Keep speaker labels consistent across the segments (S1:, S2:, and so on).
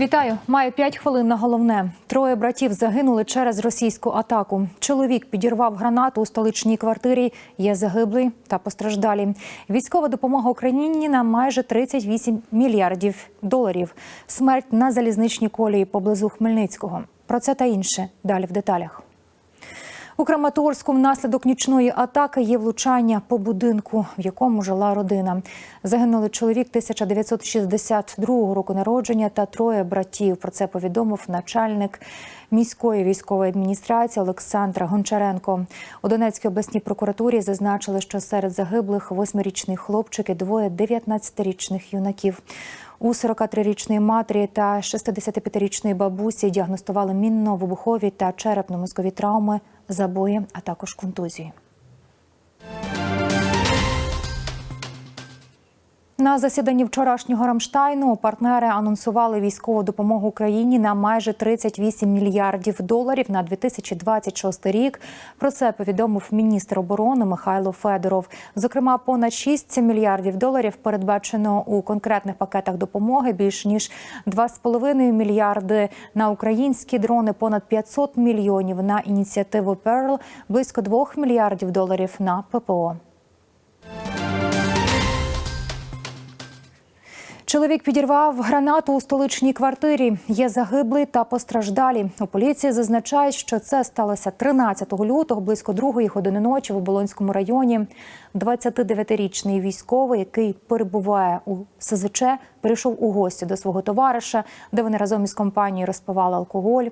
S1: Вітаю, маю 5 хвилин на головне. Троє братів загинули через російську атаку. Чоловік підірвав гранату у столичній квартирі. Є загиблий та постраждалі. Військова допомога Україні на майже 38 мільярдів доларів. Смерть на залізничній колії поблизу Хмельницького. Про це та інше далі в деталях. У Краматорську внаслідок нічної атаки є влучання по будинку, в якому жила родина. Загинули чоловік 1962 року народження та троє братів. Про це повідомив начальник міської військової адміністрації Олександр Гончаренко. У Донецькій обласній прокуратурі зазначили, що серед загиблих восьмирічний хлопчик і двоє 19-річних юнаків. У 43-річної матері та 65-річної бабусі діагностували мінно-вибухові та черепно-мозкові травми, забої, а також контузії. На засіданні вчорашнього Рамштайну партнери анонсували військову допомогу Україні на майже 38 мільярдів доларів на 2026 рік. Про це повідомив міністр оборони Михайло Федоров. Зокрема, понад 6 мільярдів доларів передбачено у конкретних пакетах допомоги. Більш ніж 2,5 мільярди на українські дрони, понад 500 мільйонів на ініціативу Перл, близько 2 мільярдів доларів на ППО. Чоловік підірвав гранату у столичній квартирі. Є загиблий та постраждалі. У поліції зазначають, що це сталося 13 лютого, близько другої години ночі в Оболонському районі. 29-річний військовий, який перебуває у СЗЧ, прийшов у гості до свого товариша, де вони разом із компанією розпивали алкоголь.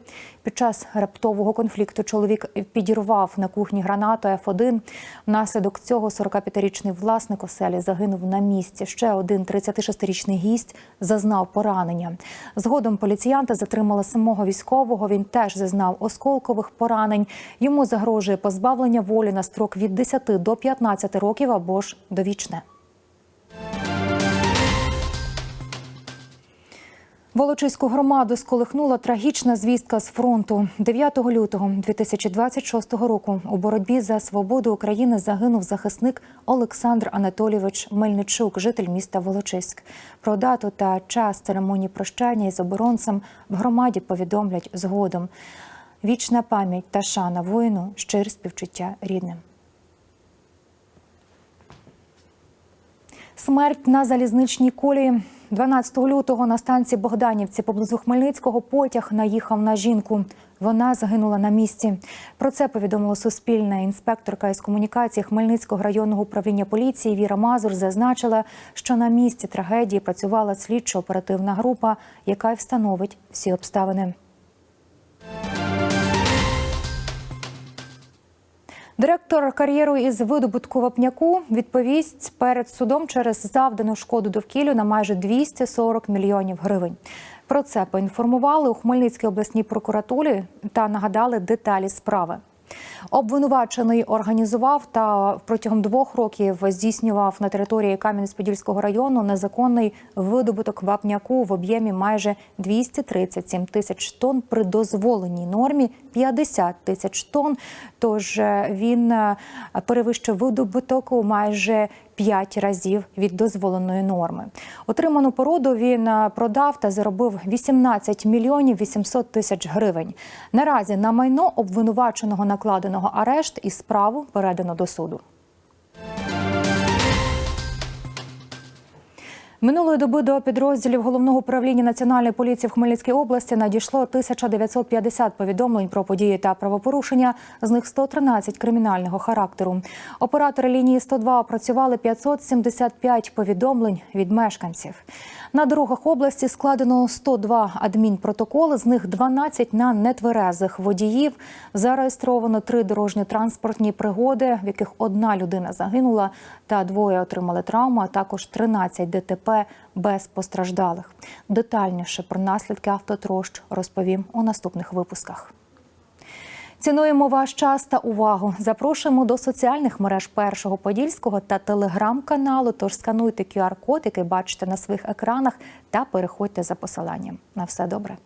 S1: Під час раптового конфлікту чоловік підірвав на кухні гранату Ф1. Внаслідок цього 45-річний власник оселі загинув на місці. Ще один 36-річний гість зазнав поранення. Згодом поліціянти затримали самого військового. Він теж зазнав осколкових поранень. Йому загрожує позбавлення волі на строк від 10 до 15 років або ж довічне. Волочиську громаду сколихнула трагічна звістка з фронту. 9 лютого 2026 року у боротьбі за свободу України загинув захисник Олександр Анатолійович Мельничук, житель міста Волочиськ. Про дату та час церемонії прощання із оборонцем в громаді повідомлять згодом. Вічна пам'ять та шана воїну, щире співчуття рідним. Смерть на залізничній колії. 12 лютого на станції Богданівці поблизу Хмельницького потяг наїхав на жінку. Вона загинула на місці. Про це повідомила Суспільна інспекторка із комунікації Хмельницького районного управління поліції Віра Мазур зазначила, що на місці трагедії працювала слідчо-оперативна група, яка й встановить всі обставини. Директор кар'єру із видобутку вапняку відповість перед судом через завдану шкоду довкіллю на майже 240 мільйонів гривень. Про це поінформували у Хмельницькій обласній прокуратурі та нагадали деталі справи. Обвинувачений організував та протягом двох років здійснював на території Кам'янець-Подільського району незаконний видобуток вапняку в об'ємі майже 237 тисяч тонн при дозволеній нормі 50 тисяч тонн. Тож він перевищив видобуток у майже 5 разів від дозволеної норми. Отриману породу він продав та заробив 18 мільйонів 800 тисяч гривень. Наразі на майно обвинуваченого накладеного арешт і справу передано до суду. Минулої доби до підрозділів головного управління національної поліції в Хмельницькій області надійшло 1950 повідомлень про події та правопорушення. З них 113 кримінального характеру. Оператори лінії 102 опрацювали 575 повідомлень від мешканців. На дорогах області складено 102 адмінпротоколи, з них 12 на нетверезих водіїв. Зареєстровано три дорожньо-транспортні пригоди, в яких одна людина загинула та двоє отримали травму, а також 13 ДТП без постраждалих. Детальніше про наслідки автотрощ розповім у наступних випусках. Цінуємо ваш час та увагу. Запрошуємо до соціальних мереж першого подільського та телеграм-каналу. Тож скануйте QR-код, який бачите на своїх екранах, та переходьте за посиланням. На все добре.